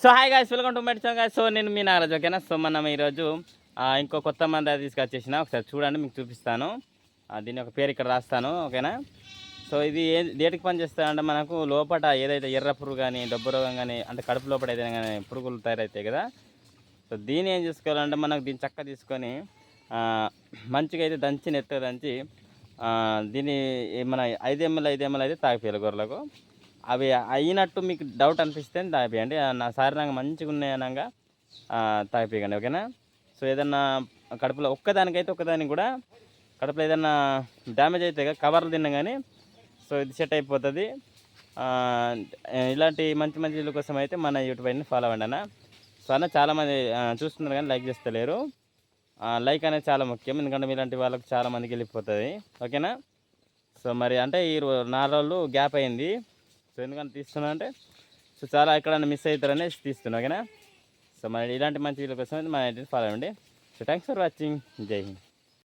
So hi guys welcome to మెడిచన్ guys so నేను మీ నాగరాజు ఓకేనా? సో మనం ఈరోజు ఇంకో కొత్త మంది తీసుకొచ్చేసిన. ఒకసారి చూడండి మీకు చూపిస్తాను. దీని యొక్క పేరు ఇక్కడ రాస్తాను ఓకేనా? సో ఇది ఏ దేటికి పనిచేస్తాయంటే మనకు లోపల ఏదైతే ఎర్ర పురుగు కానీ డబ్బు రోగం కానీ అంటే కడుపు లోపల ఏదైనా కానీ పురుగులు తయారవుతాయి కదా? సో దీన్ని ఏం చేసుకోవాలంటే మనకు దీన్ని చక్క తీసుకొని మంచిగా అయితే దంచి నెత్త దంచి దీన్ని మన ఐదు ఎంఎల్ ఐదు ఎంఎల్ అయితే తాగిపోయాలి గొర్రెలకు. అవి అయినట్టు మీకు డౌట్ అనిపిస్తే తాగిపోయండి నా నా సారినంగా మంచిగా ఉన్నాయనగా తాగిపోయండి ఓకేనా? సో ఏదన్నా కడుపులో ఒక్కదానికైతే ఒక్కదానికి కూడా కడుపులో ఏదన్నా డ్యామేజ్ అయితే కదా కవర్లు తిన్నా కానీ సో ఇది సెట్ అయిపోతుంది. ఇలాంటి మంచి మంచి కోసం అయితే మన యూట్యూబ్ ఫాలో అవ్వండి అన్న. సో అన్న చాలామంది చూస్తున్నారు కానీ లైక్ చేస్తలేరు. లైక్ అనేది చాలా ముఖ్యం. ఎందుకంటే మీలాంటి వాళ్ళకి చాలామందికి వెళ్ళిపోతుంది. ఓకేనా? సో మరి అంటే ఈ నాలుగు రోజులు గ్యాప్ అయింది. సో ఎందుకంటే తీస్తున్నా అంటే సో చాలా ఎక్కడైనా మిస్ అవుతారని తీస్తున్నా ఓకేనా సో మన ఇలాంటి మంచి వీడియో కోసం మన ఫాలో అవ్వండి సో థ్యాంక్స్ ఫర్ వాచింగ్ జై హింద్